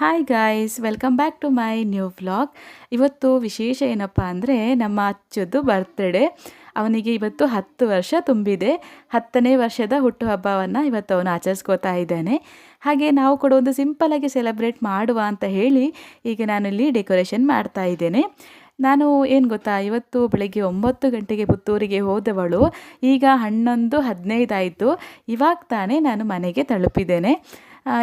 Hi guys welcome back to my new vlog ಇವತ್ತು ವಿಶೇಷ ಏನಪ್ಪ ಅಂದರೆ ನಮ್ಮ ಅಚ್ಚದ್ದು ಬರ್ತ್ಡೇ ಅವನಿಗೆ ಇವತ್ತು ಹತ್ತು ವರ್ಷ ತುಂಬಿದೆ. ಹತ್ತನೇ ವರ್ಷದ ಹುಟ್ಟುಹಬ್ಬವನ್ನು ಇವತ್ತು ಅವನು ಆಚರಿಸ್ಕೋತಾ ಇದ್ದಾನೆ. ಹಾಗೆ ನಾವು ಕೂಡ ಒಂದು ಸಿಂಪಲಾಗಿ ಸೆಲೆಬ್ರೇಟ್ ಮಾಡುವ ಅಂತ ಹೇಳಿ ಈಗ ನಾನಿಲ್ಲಿ ಡೆಕೋರೇಷನ್ ಮಾಡ್ತಾ ಇದ್ದೇನೆ. ನಾನು ಏನು ಗೊತ್ತಾ, ಇವತ್ತು ಬೆಳಗ್ಗೆ ಒಂಬತ್ತು ಗಂಟೆಗೆ ಪುತ್ತೂರಿಗೆ ಹೋದವಳು. ಈಗ ಹನ್ನೊಂದು ಹದಿನೈದು ಆಯಿತು. ಇವಾಗ ತಾನೇ ನಾನು ಮನೆಗೆ ತಲುಪಿದ್ದೇನೆ.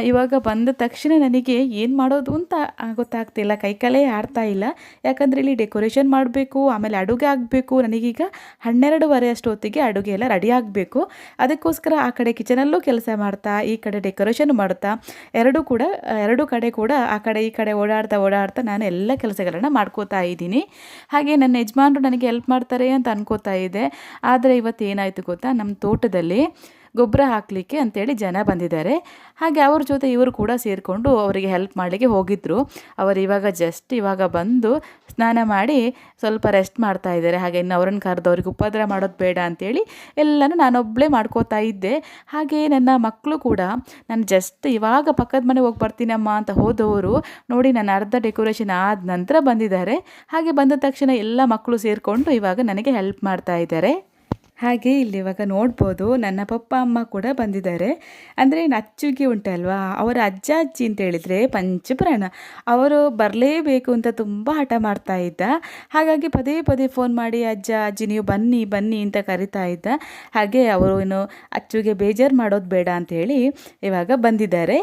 ಇವಾಗ ಬಂದ ತಕ್ಷಣ ನನಗೆ ಏನು ಮಾಡೋದು ಅಂತ ಗೊತ್ತಾಗ್ತಿಲ್ಲ. ಕೈಕಾಲೇ ಆಡ್ತಾ ಇಲ್ಲ. ಯಾಕಂದರೆ ಇಲ್ಲಿ ಡೆಕೋರೇಷನ್ ಮಾಡಬೇಕು, ಆಮೇಲೆ ಅಡುಗೆ ಆಗಬೇಕು. ನನಗೀಗ ಹನ್ನೆರಡುವರೆ ಅಷ್ಟೊತ್ತಿಗೆ ಅಡುಗೆ ಎಲ್ಲ ರೆಡಿ ಆಗಬೇಕು. ಅದಕ್ಕೋಸ್ಕರ ಆ ಕಡೆ ಕಿಚನಲ್ಲೂ ಕೆಲಸ ಮಾಡ್ತಾ, ಈ ಕಡೆ ಡೆಕೋರೇಷನ್ ಮಾಡ್ತಾ, ಎರಡೂ ಕೂಡ, ಎರಡು ಕಡೆ ಕೂಡ ಆ ಕಡೆ ಈ ಕಡೆ ಓಡಾಡ್ತಾ ಓಡಾಡ್ತಾ ನಾನು ಎಲ್ಲ ಕೆಲಸಗಳನ್ನು ಮಾಡ್ಕೋತಾ ಇದ್ದೀನಿ. ಹಾಗೆ ನನ್ನ ಯಜಮಾನರು ನನಗೆ ಹೆಲ್ಪ್ ಮಾಡ್ತಾರೆ ಅಂತ ಅನ್ಕೋತಾ ಇದೆ. ಆದರೆ ಇವತ್ತು ಏನಾಯಿತು ಗೊತ್ತಾ? ನಮ್ಮ ತೋಟದಲ್ಲಿ ಗೊಬ್ಬರ ಹಾಕಲಿಕ್ಕೆ ಅಂತೇಳಿ ಜನ ಬಂದಿದ್ದಾರೆ. ಹಾಗೆ ಅವ್ರ ಜೊತೆ ಇವರು ಕೂಡ ಸೇರಿಕೊಂಡು ಅವರಿಗೆ ಹೆಲ್ಪ್ ಮಾಡಲಿಕ್ಕೆ ಹೋಗಿದ್ದರು ಅವರು ಇವಾಗ ಜಸ್ಟ್ ಇವಾಗ ಬಂದು ಸ್ನಾನ ಮಾಡಿ ಸ್ವಲ್ಪ ರೆಸ್ಟ್ ಮಾಡ್ತಾ ಇದ್ದಾರೆ. ಹಾಗೆ ಇನ್ನು ಅವ್ರನ್ನ ಕರೆದು ಅವ್ರಿಗೆ ಉಪದ್ರ ಮಾಡೋದು ಬೇಡ ಅಂತೇಳಿ ಎಲ್ಲನೂ ನಾನೊಬ್ಬಳೇ ಮಾಡ್ಕೋತಾ ಇದ್ದೆ. ಹಾಗೆ ನನ್ನ ಮಕ್ಕಳು ಕೂಡ ನಾನು ಜಸ್ಟ್ ಇವಾಗ ಪಕ್ಕದ ಮನೆಗೆ ಹೋಗಿ ಬರ್ತೀನಮ್ಮ ಅಂತ ಹೋದವರು ನೋಡಿ ನಾನು ಅರ್ಧ ಡೆಕೋರೇಷನ್ ಆದ ನಂತರ ಬಂದಿದ್ದಾರೆ. ಹಾಗೆ ಬಂದ ತಕ್ಷಣ ಎಲ್ಲ ಮಕ್ಕಳು ಸೇರಿಕೊಂಡು ಇವಾಗ ನನಗೆ ಹೆಲ್ಪ್ ಮಾಡ್ತಾ ಇದ್ದಾರೆ. ಹಾಗೆ ಇಲ್ಲಿ ಇವಾಗ ನೋಡ್ಬೋದು ನನ್ನ ಪಪ್ಪ ಅಮ್ಮ ಕೂಡ ಬಂದಿದ್ದಾರೆ. ಅಂದರೆ ಅಚ್ಚುಗೆ ಉಂಟಲ್ವಾ ಅವರ ಅಜ್ಜ ಅಜ್ಜಿ ಅಂತ ಹೇಳಿದರೆ ಪಂಚಪ್ರಾಣ. ಅವರು ಬರಲೇಬೇಕು ಅಂತ ತುಂಬ ಹಠ ಮಾಡ್ತಾ ಇದ್ದ. ಹಾಗಾಗಿ ಪದೇ ಪದೇ ಫೋನ್ ಮಾಡಿ, ಅಜ್ಜ, ಅಜ್ಜಿ, ನೀವು ಬನ್ನಿ ಬನ್ನಿ ಅಂತ ಕರಿತಾ ಇದ್ದ. ಹಾಗೆ ಅವರು ಏನು ಅಚ್ಚುಗೆ ಬೇಜಾರು ಮಾಡೋದು ಬೇಡ ಅಂತ ಹೇಳಿ ಇವಾಗ ಬಂದಿದ್ದಾರೆ.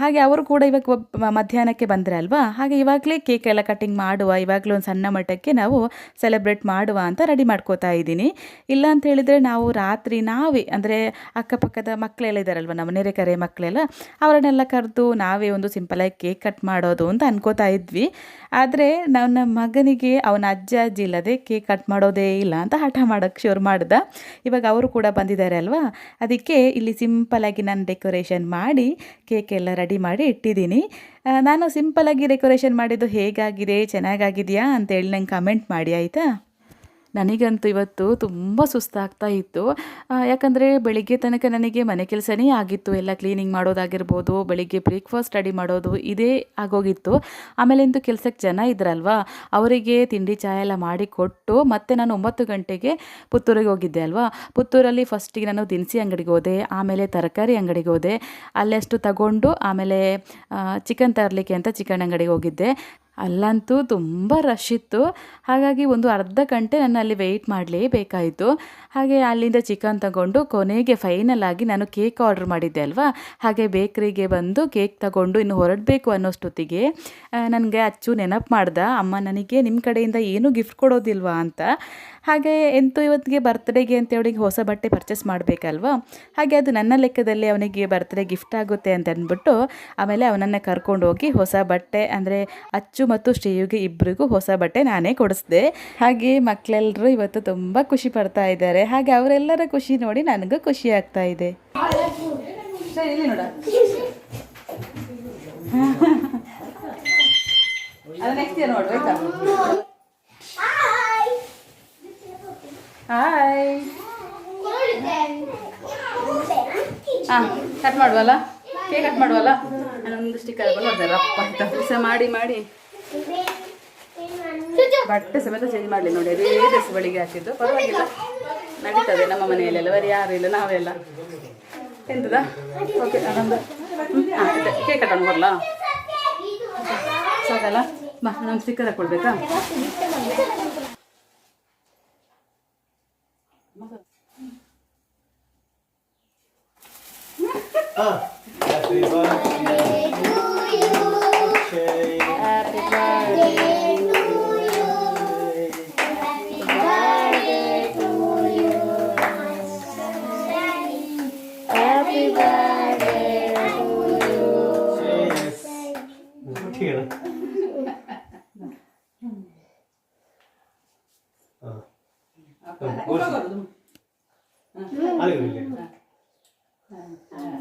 ಹಾಗೆ ಅವರು ಕೂಡ ಇವಾಗ ಮಧ್ಯಾಹ್ನಕ್ಕೆ ಬಂದರೆ ಅಲ್ವಾ? ಹಾಗೆ ಇವಾಗಲೇ ಕೇಕ್ ಎಲ್ಲ ಕಟಿಂಗ್ ಮಾಡುವ, ಇವಾಗಲೂ ಒಂದು ಸಣ್ಣ ಮಟ್ಟಕ್ಕೆ ನಾವು ಸೆಲೆಬ್ರೇಟ್ ಮಾಡುವ ಅಂತ ರೆಡಿ ಮಾಡ್ಕೋತಾ ಇದ್ದೀನಿ. ಇಲ್ಲ ಅಂತ ಹೇಳಿದರೆ ನಾವು ರಾತ್ರಿ ನಾವೇ, ಅಂದರೆ ಅಕ್ಕಪಕ್ಕದ ಮಕ್ಕಳೆಲ್ಲ ಇದ್ದಾರಲ್ವ ನಮ್ಮ ನೆರೆಕರೆ ಮಕ್ಕಳೆಲ್ಲ ಅವರನ್ನೆಲ್ಲ ಕರೆದು ನಾವೇ ಒಂದು ಸಿಂಪಲಾಗಿ ಕೇಕ್ ಕಟ್ ಮಾಡೋದು ಅಂತ ಅನ್ಕೋತಾ ಇದ್ವಿ. ಆದರೆ ನನ್ನ ಮಗನಿಗೆ, ಅವನ ಅಜ್ಜ, ಅಜ್ಜಿ ಇಲ್ಲದೆ ಕೇಕ್ ಕಟ್ ಮಾಡೋದೇ ಇಲ್ಲ ಅಂತ ಹಠ ಮಾಡೋಕ್ಕೆ ಶುರು ಮಾಡ್ದ. ಇವಾಗ ಅವರು ಕೂಡ ಬಂದಿದ್ದಾರೆ ಅಲ್ವಾ? ಅದಕ್ಕೆ ಇಲ್ಲಿ ಸಿಂಪಲಾಗಿ ನಾನು ಡೆಕೋರೇಷನ್ ಮಾಡಿ ಕೇಕ್ ಎಲ್ಲ ರೆಡಿ ಮಾಡಿ ಇಟ್ಟಿದ್ದೀನಿ. ನಾನು ಸಿಂಪಲಾಗಿ ಡೆಕೋರೇಷನ್ ಮಾಡಿದ್ದು ಹೇಗಾಗಿದೆ? ಚೆನ್ನಾಗಾಗಿದೆಯಾ? ಅಂತೇಳಿ ನಂಗೆ ಕಮೆಂಟ್ ಮಾಡಿ, ಆಯಿತಾ? ನನಗಂತೂ ಇವತ್ತು ತುಂಬ ಸುಸ್ತಾಗ್ತಾ ಇತ್ತು. ಯಾಕಂದರೆ ಬೆಳಿಗ್ಗೆ ತನಕ ನನಗೆ ಮನೆ ಕೆಲಸನೇ ಆಗಿತ್ತು. ಎಲ್ಲ ಕ್ಲೀನಿಂಗ್ ಮಾಡೋದಾಗಿರ್ಬೋದು, ಬೆಳಿಗ್ಗೆ ಬ್ರೇಕ್ಫಾಸ್ಟ್ ರೆಡಿ ಮಾಡೋದು ಇದೇ ಆಗೋಗಿತ್ತು. ಆಮೇಲೆ ಇಂದು ಕೆಲಸಕ್ಕೆ ಜನ ಇದ್ರಲ್ವಾ? ಅವರಿಗೆ ತಿಂಡಿ ಚಹಾ ಎಲ್ಲ ಮಾಡಿ ಕೊಟ್ಟು ಮತ್ತೆ ನಾನು ಒಂಬತ್ತು ಗಂಟೆಗೆ ಪುತ್ತೂರಿಗೆ ಹೋಗಿದ್ದೆ ಅಲ್ವಾ? ಪುತ್ತೂರಲ್ಲಿ ಫಸ್ಟಿಗೆ ನಾನು ದಿನಸಿ ಅಂಗಡಿಗೆ ಹೋದೆ, ಆಮೇಲೆ ತರಕಾರಿ ಅಂಗಡಿಗೆ ಹೋದೆ. ಅಲ್ಲೆಷ್ಟು ತಗೊಂಡು ಆಮೇಲೆ ಚಿಕನ್ ತರಲಿಕ್ಕೆ ಅಂತ ಚಿಕನ್ ಅಂಗಡಿಗೆ ಹೋಗಿದ್ದೆ. ಅಲ್ಲಂತೂ ತುಂಬ ರಶ್ ಇತ್ತು. ಹಾಗಾಗಿ ಒಂದು ಅರ್ಧ ಗಂಟೆ ನಾನು ಅಲ್ಲಿ ವೆಯ್ಟ್ ಮಾಡಲೇಬೇಕಾಯಿತು. ಹಾಗೆ ಅಲ್ಲಿಂದ ಚಿಕನ್ ತಗೊಂಡು ಕೊನೆಗೆ ಫೈನಲ್ ಆಗಿ ನಾನು ಕೇಕ್ ಆರ್ಡರ್ ಮಾಡಿದ್ದೆ ಅಲ್ವಾ? ಹಾಗೆ ಬೇಕ್ರಿಗೆ ಬಂದು ಕೇಕ್ ತಗೊಂಡು ಇನ್ನು ಹೊರಡಬೇಕು ಅನ್ನೋಷ್ಟೊತ್ತಿಗೆ ನನಗೆ ಅಚ್ಚು ನೆನಪು ಮಾಡ್ದ. ಅಮ್ಮ, ನನಗೆ ನಿಮ್ಮ ಕಡೆಯಿಂದ ಏನೂ ಗಿಫ್ಟ್ ಕೊಡೋದಿಲ್ವಾ ಅಂತ. ಹಾಗೆ ಎಂತೂ ಇವತ್ತಿಗೆ ಬರ್ತ್ಡೇಗೆ ಅಂತ ಅವನಿಗೆ ಹೊಸ ಬಟ್ಟೆ ಪರ್ಚೇಸ್ ಮಾಡಬೇಕಲ್ವಾ? ಹಾಗೆ ಅದು ನನ್ನ ಲೆಕ್ಕದಲ್ಲಿ ಅವನಿಗೆ ಬರ್ತ್ಡೇ ಗಿಫ್ಟ್ ಆಗುತ್ತೆ ಅಂತ ಅಂದ್ಬಿಟ್ಟು ಆಮೇಲೆ ಅವನನ್ನು ಕರ್ಕೊಂಡು ಹೋಗಿ ಹೊಸ ಬಟ್ಟೆ ಅಂದರೆ ಅಚ್ಚು ಮತ್ತು ಶ್ರೀಯುಗೆ ಇಬ್ಬರಿಗೂ ಹೊಸ ಬಟ್ಟೆ ನಾನೇ ಕೊಡಿಸ್ದೆ. ಹಾಗೆ ಮಕ್ಕಳೆಲ್ಲರೂ ಇವತ್ತು ತುಂಬ ಖುಷಿ ಪಡ್ತಾ ಇದ್ದಾರೆ. ಹಾಗೆ ಅವರೆಲ್ಲರ ಖುಷಿ ನೋಡಿ ನನಗೂ ಖುಷಿ ಆಗ್ತಾ ಇದೆ. ನೋಡ ನೆಕ್ಸ್ಟ್ ಇಯರ್ ನೋಡು ಆಯ್ತಾ ಹಾಯ್ ಹಾಂ ಕಟ್ ಮಾಡುವಲ್ಲ? ಕೇಕ್ ಕಟ್ ಮಾಡುವಲ್ಲ? ನಾನೊಂದು ಸ್ಟಿಕ್ಕರ್ ಬರ್ತಾರೆ ರಪ್ಪ ಅಂತ. ದಿವಸ ಮಾಡಿ ಮಾಡಿ. ಬಟ್ಟೆ ಸಮೇತ ಚೇಂಜ್ ಮಾಡಲಿ ನೋಡಿ, ಅದೇ ಡ್ರೆಸ್ ಬಳಿಗೆ ಹಾಕಿದ್ದು. ಪರವಾಗಿಲ್ಲ. ನಡೀತದೆ ನಮ್ಮ ಮನೆಯಲ್ಲೆಲ್ಲ, ಬರೀ ಯಾರು ಇಲ್ಲ ನಾವೆಲ್ಲ ಎಂತದ? ಓಕೆ ಹಾಂ ಕೇಕ್ ಕಟ್ ಬರಲ್ಲ ಸಾಕಲ್ಲ? ಬಾ ನಾನು ಸ್ಟಿಕ್ಕರ್ ಹಾಕ್ಕೊಳ್ಬೇಕಾ Ah, happy birthday to you. Happy birthday to you. Happy birthday to you. Happy birthday to you. ആ അതെ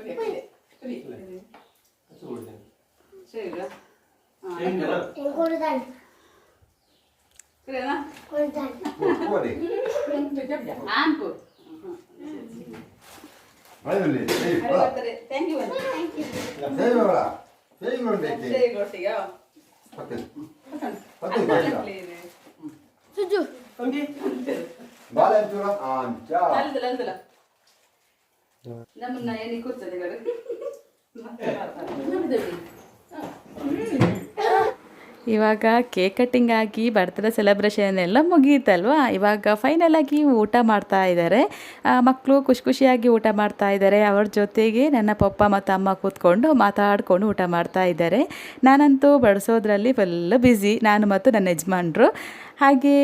Free. Free. சரிடா കൂടുതൽ சரியா കൂടുതൽ ஆம்பு ಅರವತ್ತರೆ ಥ್ಯಾಂಕ್ ಯು ಥ್ಯಾಂಕ್ ಯು ಸೇವೆ ಕೊಟ್ಟಿಯೋ ಸುಜು ಅಲ್ಲಿದ್ದಲ್ಲ ಇವಾಗ ಕೇಕ್ ಕಟ್ಟಿಂಗ್ ಆಗಿ ಬರ್ತ್ಡೇ ಸೆಲೆಬ್ರೇಷನ್ ಎಲ್ಲ ಮುಗಿಯಿತಲ್ವಾ ಇವಾಗ ಫೈನಲ್ ಆಗಿ ಊಟ ಮಾಡ್ತಾ ಇದ್ದಾರೆ. ಮಕ್ಕಳು ಖುಷಿ ಖುಷಿಯಾಗಿ ಊಟ ಮಾಡ್ತಾ ಇದ್ದಾರೆ. ಅವ್ರ ಜೊತೆಗೆ ನನ್ನ ಪಪ್ಪ ಮತ್ತು ಅಮ್ಮ ಕೂತ್ಕೊಂಡು ಮಾತಾಡಿಕೊಂಡು ಊಟ ಮಾಡ್ತಾ ಇದ್ದಾರೆ. ನಾನಂತೂ ಬಡಿಸೋದ್ರಲ್ಲಿ ಫುಲ್ ಬ್ಯುಸಿ ನಾನು ಮತ್ತು ನನ್ನ ಯಜಮಾನ್ರು. ಹಾಗೆ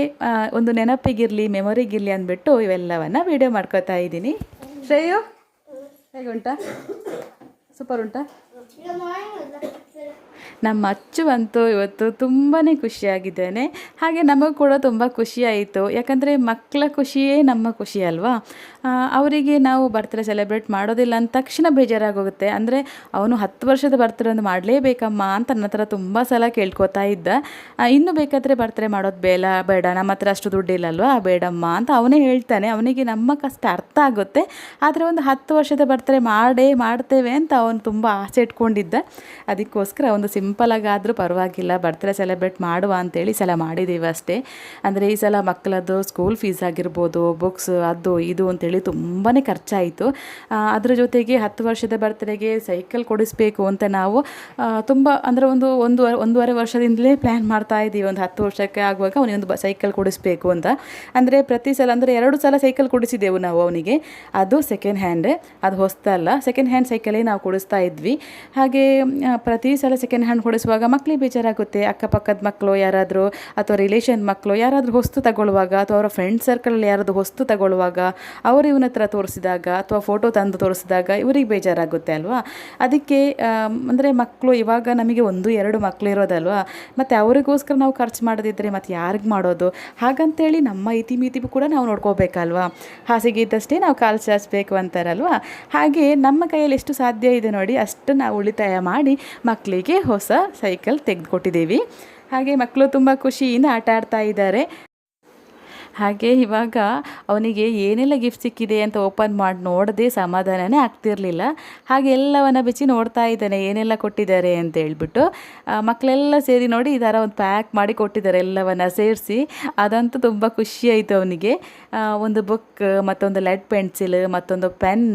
ಒಂದು ನೆನಪಿಗಿರಲಿ ಮೆಮೊರಿಗಿರಲಿ ಅಂದ್ಬಿಟ್ಟು ಇವೆಲ್ಲವನ್ನು ವೀಡಿಯೋ ಮಾಡ್ಕೋತಾ ಇದ್ದೀನಿ. ಶ್ರೇಯು? ಹೇಗೆ ಉಂಟಾ ಸೂಪರ್ ಉಂಟಾ ನಮ್ಮ ಅಚ್ಚು ಅಂತೂ ಇವತ್ತು ತುಂಬಾ ಖುಷಿಯಾಗಿದ್ದೇನೆ. ಹಾಗೆ ನಮಗೂ ಕೂಡ ತುಂಬ ಖುಷಿಯಾಯಿತು. ಯಾಕಂದರೆ ಮಕ್ಕಳ ಖುಷಿಯೇ ನಮ್ಮ ಖುಷಿ ಅಲ್ವಾ? ಅವರಿಗೆ ನಾವು ಬರ್ತ್ಡೇ ಸೆಲೆಬ್ರೇಟ್ ಮಾಡೋದಿಲ್ಲ ಅಂದ ತಕ್ಷಣ ಬೇಜಾರಾಗೋಗುತ್ತೆ. ಅಂದರೆ ಅವನು ಹತ್ತು ವರ್ಷದ ಬರ್ತ್ಡೇ ಒಂದು ಮಾಡಲೇಬೇಕಮ್ಮ ಅಂತ ನನ್ನ ಹತ್ರ ತುಂಬ ಸಲ ಕೇಳ್ಕೊತಾ ಇದ್ದ. ಇನ್ನೂ ಬೇಕಾದರೆ ಬರ್ತ್ಡೇ ಮಾಡೋದು ಬೇಡ ಬೇಡ, ನಮ್ಮ ಹತ್ರ ಅಷ್ಟು ದುಡ್ಡಿಲ್ಲಲ್ವಾ ಬೇಡಮ್ಮ ಅಂತ ಅವನೇ ಹೇಳ್ತಾನೆ. ಅವನಿಗೆ ನಮ್ಮ ಕಷ್ಟ ಅರ್ಥ ಆಗುತ್ತೆ. ಆದರೆ ಒಂದು ಹತ್ತು ವರ್ಷದ ಬರ್ತ್ಡೇ ಮಾಡೇ ಮಾಡ್ತೇವೆ ಅಂತ ಅವನು ತುಂಬ ಆಸೆ ಇಟ್ಕೊಂಡಿದ್ದ. ಅದಕ್ಕೋಸ್ಕರ ಒಂದು ಸಿಂಪಲಾಗಾದರೂ ಪರವಾಗಿಲ್ಲ. ಬರ್ತ್ಡೇ ಸೆಲೆಬ್ರೇಟ್ ಮಾಡುವ ಅಂತೇಳಿ ಸಲ ಮಾಡಿದ್ದೀವಿ ಅಷ್ಟೇ. ಅಂದರೆ ಈ ಸಲ ಮಕ್ಕಳದ್ದು ಸ್ಕೂಲ್ ಫೀಸ್ ಆಗಿರ್ಬೋದು ಬುಕ್ಸ್ ಅದು ಇದು ಅಂತೇಳಿ ತುಂಬಾ ಖರ್ಚಾಯಿತು. ಅದರ ಜೊತೆಗೆ ಹತ್ತು ವರ್ಷದ ಬರ್ತಡೇಗೆ ಸೈಕಲ್ ಕೊಡಿಸ್ಬೇಕು ಅಂತ ನಾವು ತುಂಬ ಅಂದರೆ ಒಂದು ಒಂದು ಒಂದೂವರೆ ವರ್ಷದಿಂದಲೇ ಪ್ಲ್ಯಾನ್ ಮಾಡ್ತಾ ಇದ್ದೀವಿ ಒಂದು ಹತ್ತು ವರ್ಷಕ್ಕೆ ಆಗುವಾಗ ಅವನಿಗೆ ಒಂದು ಸೈಕಲ್ ಕೊಡಿಸ್ಬೇಕು ಅಂತ. ಅಂದರೆ ಪ್ರತಿ ಸಲ, ಅಂದರೆ ಎರಡು ಸಲ ಸೈಕಲ್ ಕೊಡಿಸಿದೆವು ನಾವು ಅವನಿಗೆ. ಅದು ಸೆಕೆಂಡ್ ಹ್ಯಾಂಡ್ ಅದು ಹೊಸ್ತಲ್ಲ ಸೆಕೆಂಡ್ ಹ್ಯಾಂಡ್ ಸೈಕಲೇ ನಾವು ಕೊಡಿಸ್ತಾ ಇದ್ವಿ. ಹಾಗೆ ಪ್ರತಿ ಸಲ ಸೆಕೆಂಡ್ ಹ್ಯಾಂಡ್ ಕೊಡಿಸುವಾಗ ಮಕ್ಕಳಿಗೆ ಬೇಜಾರಾಗುತ್ತೆ. ಅಕ್ಕಪಕ್ಕದ ಮಕ್ಕಳು ಯಾರಾದರೂ, ಅಥವಾ ರಿಲೇಷನ್ ಮಕ್ಕಳು ಯಾರಾದರೂ ಹೊಸ್ತು ತಗೊಳ್ಳುವಾಗ, ಅಥವಾ ಅವರ ಫ್ರೆಂಡ್ ಸರ್ಕಲಲ್ಲಿ ಯಾರಾದರೂ ಹೊಸ್ತು ತಗೊಳ್ಳುವಾಗ ಅವರು ಇವನ ಹತ್ರ ತೋರಿಸಿದಾಗ ಅಥವಾ ಫೋಟೋ ತಂದು ತೋರಿಸಿದಾಗ ಇವರಿಗೆ ಬೇಜಾರಾಗುತ್ತೆ ಅಲ್ವಾ? ಅದಕ್ಕೆ ಅಂದರೆ ಮಕ್ಕಳು ಇವಾಗ ನಮಗೆ ಒಂದು, ಎರಡು ಮಕ್ಕಳು ಇರೋದಲ್ವಾ? ಮತ್ತು ಅವರಿಗೋಸ್ಕರ ನಾವು ಖರ್ಚು ಮಾಡದಿದ್ದರೆ ಮತ್ತು ಯಾರಿಗೆ ಮಾಡೋದು? ಹಾಗಂತೇಳಿ ನಮ್ಮ ಇತಿಮಿತಿ ಕೂಡ ನಾವು ನೋಡ್ಕೋಬೇಕಲ್ವಾ? ಹಾಸಿಗೆ ಇದ್ದಷ್ಟೇ ನಾವು ಕಾಲು ಚಾಚಬೇಕು ಅಂತಾರಲ್ವಾ? ಹಾಗೆ ನಮ್ಮ ಕೈಯಲ್ಲಿ ಎಷ್ಟು ಸಾಧ್ಯ ಇದೆ ನೋಡಿ ಅಷ್ಟು ನಾವು ಉಳಿತಾಯ ಮಾಡಿ ಮಕ್ಕಳಿಗೆ ಹೊಸ ಸೈಕಲ್ ತೆಗೆದುಕೊಟ್ಟಿದ್ದೀವಿ. ಹಾಗೆ ಮಕ್ಕಳು ತುಂಬ ಖುಷಿಯಿಂದ ಆಟ ಆಡ್ತಾ ಇದ್ದಾರೆ. ಹಾಗೆ ಇವಾಗ ಅವನಿಗೆ ಏನೆಲ್ಲ ಗಿಫ್ಟ್ ಸಿಕ್ಕಿದೆ ಅಂತ ಓಪನ್ ಮಾಡಿ ನೋಡದೆ ಸಮಾಧಾನನೇ ಆಗ್ತಿರಲಿಲ್ಲ. ಹಾಗೆ ಎಲ್ಲವನ್ನ ಬಿಚ್ಚಿ ನೋಡ್ತಾ ಇದ್ದಾನೆ, ಏನೆಲ್ಲ ಕೊಟ್ಟಿದ್ದಾರೆ ಅಂತ ಹೇಳ್ಬಿಟ್ಟು ಮಕ್ಕಳೆಲ್ಲ ಸೇರಿ ನೋಡಿ ಈ ಥರ ಒಂದು ಪ್ಯಾಕ್ ಮಾಡಿ ಕೊಟ್ಟಿದ್ದಾರೆ ಎಲ್ಲವನ್ನ ಸೇರಿಸಿ. ಅದಂತೂ ತುಂಬ ಖುಷಿ ಆಯಿತು ಅವನಿಗೆ. ಒಂದು ಬುಕ್ ಮತ್ತೊಂದು ಲೆಡ್ ಪೆನ್ಸಿಲ್ ಮತ್ತೊಂದು ಪೆನ್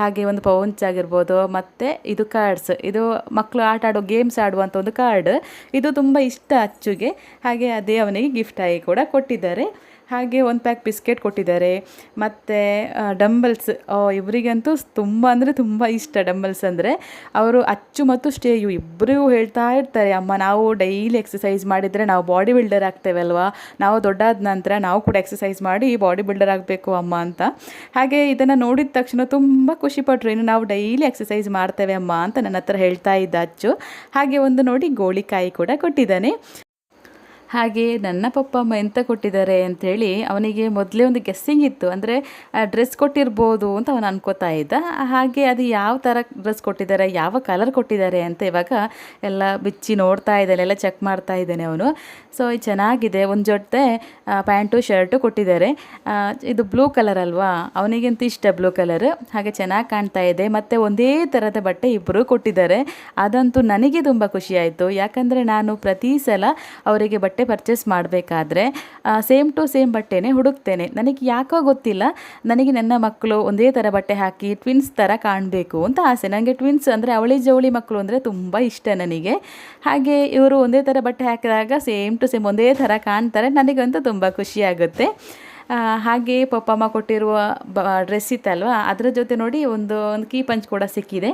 ಹಾಗೆ ಒಂದು ಪೌಂಚ್ ಆಗಿರ್ಬೋದು, ಮತ್ತು ಇದು ಕಾರ್ಡ್ಸ್ ಇದು ಮಕ್ಕಳು ಆಟ ಆಡೋ ಗೇಮ್ಸ್ ಆಡುವಂಥ ಒಂದು ಕಾರ್ಡ್ ಇದು ತುಂಬ ಇಷ್ಟ ಅಚ್ಚುಗೆ. ಹಾಗೆ ಅದೇ ಅವನಿಗೆ ಗಿಫ್ಟ್ ಆಗಿ ಕೂಡ ಕೊಟ್ಟಿದ್ದಾರೆ. ಹಾಗೆ ಒಂದು ಪ್ಯಾಕ್ ಬಿಸ್ಕೆಟ್ ಕೊಟ್ಟಿದ್ದಾರೆ. ಮತ್ತು ಡಂಬಲ್ಸ್ ಇವರಿಗಂತೂ ತುಂಬ ಅಂದರೆ ತುಂಬ ಇಷ್ಟ ಡಂಬಲ್ಸ್ ಅಂದರೆ. ಅವರು ಅಚ್ಚು ಮತ್ತು ಸ್ಟೇಯು ಇಬ್ಬರಿಗೂ ಹೇಳ್ತಾ ಇರ್ತಾರೆ, ಅಮ್ಮ, ನಾವು ಡೈಲಿ ಎಕ್ಸಸೈಸ್ ಮಾಡಿದರೆ ನಾವು ಬಾಡಿ ಬಿಲ್ಡರ್ ಆಗ್ತೇವೆ ಅಲ್ವಾ? ನಾವು ದೊಡ್ಡಾದ ನಂತರ ನಾವು ಕೂಡ ಎಕ್ಸಸೈಸ್ ಮಾಡಿ ಬಾಡಿ ಬಿಲ್ಡರ್ ಆಗಬೇಕು ಅಮ್ಮ ಅಂತ. ಹಾಗೆ ಇದನ್ನು ನೋಡಿದ ತಕ್ಷಣ ತುಂಬ ಖುಷಿಪಟ್ರು ಇನ್ನು ನಾವು ಡೈಲಿ ಎಕ್ಸಸೈಸ್ ಮಾಡ್ತೇವೆ ಅಮ್ಮ ಅಂತ ನನ್ನ ಹತ್ರ ಹೇಳ್ತಾ ಇದ್ದ ಅಚ್ಚು. ಹಾಗೆ ಒಂದು ನೋಡಿ ಗೋಳಿಕಾಯಿ ಕೂಡ ಕೊಟ್ಟಿದ್ದಾನೆ. ಹಾಗೆ ನನ್ನ ಪಪ್ಪ ಅಮ್ಮ ಎಂತ ಕೊಟ್ಟಿದ್ದಾರೆ ಅಂಥೇಳಿ ಅವನಿಗೆ ಮೊದಲೇ ಒಂದು ಗೆಸ್ಸಿಂಗ್ ಇತ್ತು. ಅಂದರೆ ಡ್ರೆಸ್ ಕೊಟ್ಟಿರ್ಬೋದು ಅಂತ ಅವನು ಅನ್ಕೋತಾ ಇದ್ದ. ಹಾಗೆ ಅದು ಯಾವ ಥರ ಡ್ರೆಸ್ ಕೊಟ್ಟಿದ್ದಾರೆ, ಯಾವ ಕಲರ್ ಕೊಟ್ಟಿದ್ದಾರೆ ಅಂತ ಇವಾಗ ಎಲ್ಲ ಬಿಚ್ಚಿ ನೋಡ್ತಾ ಇದ್ದಾನೆ, ಎಲ್ಲ ಚೆಕ್ ಮಾಡ್ತಾ ಇದ್ದಾನೆ ಅವನು. ಸೊ ಚೆನ್ನಾಗಿದೆ. ಒಂದು ಜೊತೆ ಪ್ಯಾಂಟು, ಶರ್ಟು ಕೊಟ್ಟಿದ್ದಾರೆ. ಇದು ಬ್ಲೂ ಕಲರ್ ಅಲ್ವಾ? ಅವನಿಗಂತೂ ಇಷ್ಟ ಬ್ಲೂ ಕಲರ್ ಹಾಗೆ ಚೆನ್ನಾಗಿ ಕಾಣ್ತಾ ಇದೆ. ಮತ್ತು ಒಂದೇ ಥರದ ಬಟ್ಟೆ ಇಬ್ಬರು ಕೊಟ್ಟಿದ್ದಾರೆ. ಅದಂತೂ ನನಗೆ ತುಂಬ ಖುಷಿಯಾಯಿತು ಯಾಕಂದರೆ ನಾನು ಪ್ರತಿ ಸಲ ಅವರಿಗೆ ಬಟ್ಟೆ ಪರ್ಚೇಸ್ ಮಾಡಬೇಕಾದ್ರೆ ಸೇಮ್ ಟು ಸೇಮ್ ಬಟ್ಟೆನೇ ಹುಡುಕ್ತೇನೆ. ನನಗೆ ಯಾಕೋ ಗೊತ್ತಿಲ್ಲ. ನನಗೆ ನನ್ನ ಮಕ್ಕಳು ಒಂದೇ ಥರ ಬಟ್ಟೆ ಹಾಕಿ ಟ್ವಿನ್ಸ್ ಥರ ಕಾಣಬೇಕು ಅಂತ ಆಸೆ. ನನಗೆ ಟ್ವಿನ್ಸ್ ಅಂದರೆ ಅವಳಿ ಜವಳಿ ಮಕ್ಕಳು ಅಂದರೆ ತುಂಬ ಇಷ್ಟ ನನಗೆ. ಹಾಗೆ ಇವರು ಒಂದೇ ಥರ ಬಟ್ಟೆ ಹಾಕಿದಾಗ ಸೇಮ್ ಟು ಸೇಮ್ ಒಂದೇ ಥರ ಕಾಣ್ತಾರೆ. ನನಗಂತೂ ತುಂಬ ಖುಷಿಯಾಗುತ್ತೆ ಹಾಗೆ ಪಪ್ಪಮ್ಮ ಕೊಟ್ಟಿರುವ ಬ ಡ್ರೆಸ್ ಇತ್ತಲ್ವ? ಅದರ ಜೊತೆ ನೋಡಿ ಒಂದು ಒಂದು ಕೀ ಪಂಚ್ ಕೂಡ ಸಿಕ್ಕಿದೆ.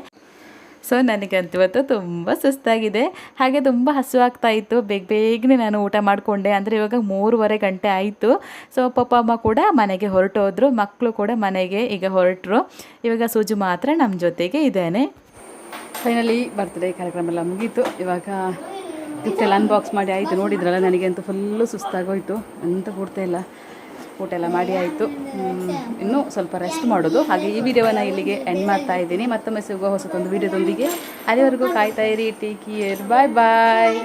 ಸೊ ನನಗಂತೂ ಇವತ್ತು ತುಂಬ ಸುಸ್ತಾಗಿದೆ. ಹಾಗೆ ತುಂಬ ಹಸುವಾಗ್ತಾ ಇತ್ತು. ಬೇಗ ಬೇಗನೆ ನಾನು ಊಟ ಮಾಡಿಕೊಂಡೆ. ಅಂದರೆ ಇವಾಗ ಮೂರುವರೆ ಗಂಟೆ ಆಯಿತು. ಸೊ ಪಪ್ಪ ಅಮ್ಮ ಕೂಡ ಮನೆಗೆ ಹೊರಟೋದ್ರು ಮಕ್ಕಳು ಕೂಡ ಮನೆಗೆ ಈಗ ಹೊರಟರು. ಇವಾಗ ಸೂಜು ಮಾತ್ರ ನಮ್ಮ ಜೊತೆಗೆ ಇದ್ದಾನೆ. ಫೈನಲಿ ಬರ್ತ್ಡೇ ಕಾರ್ಯಕ್ರಮ ಎಲ್ಲ ಮುಗೀತು. ಇವಾಗ ಗಿಫ್ಟ್ ಎಲ್ಲ ಅನ್ಬಾಕ್ಸ್ ಮಾಡಿ ಆಯಿತು. ನೋಡಿದ್ರಲ್ಲ, ನನಗಂತೂ ಫುಲ್ಲು ಸುಸ್ತಾಗೋಯಿತು. ಅಂತ ಕೊಡ್ತಾ ಇಲ್ಲ. ಊಟ ಎಲ್ಲ ಮಾಡಿ ಆಯಿತು. ಇನ್ನೂ ಸ್ವಲ್ಪ ರೆಸ್ಟ್ ಮಾಡೋದು. ಹಾಗೆ ಈ ವಿಡಿಯೋವನ್ನು ಇಲ್ಲಿಗೆ ಎಂಡ್ ಮಾಡ್ತಾ ಇದ್ದೀನಿ. ಮತ್ತೊಮ್ಮೆ ಸಿಗುವ ಹೊಸದೊಂದು ವಿಡಿಯೋದೊಂದಿಗೆ ಅಲ್ಲಿವರೆಗೂ ಕಾಯ್ತಾ ಇರಿ. ಟೇಕ್ ಕೇರ್ ಬಾಯ್ ಬಾಯ್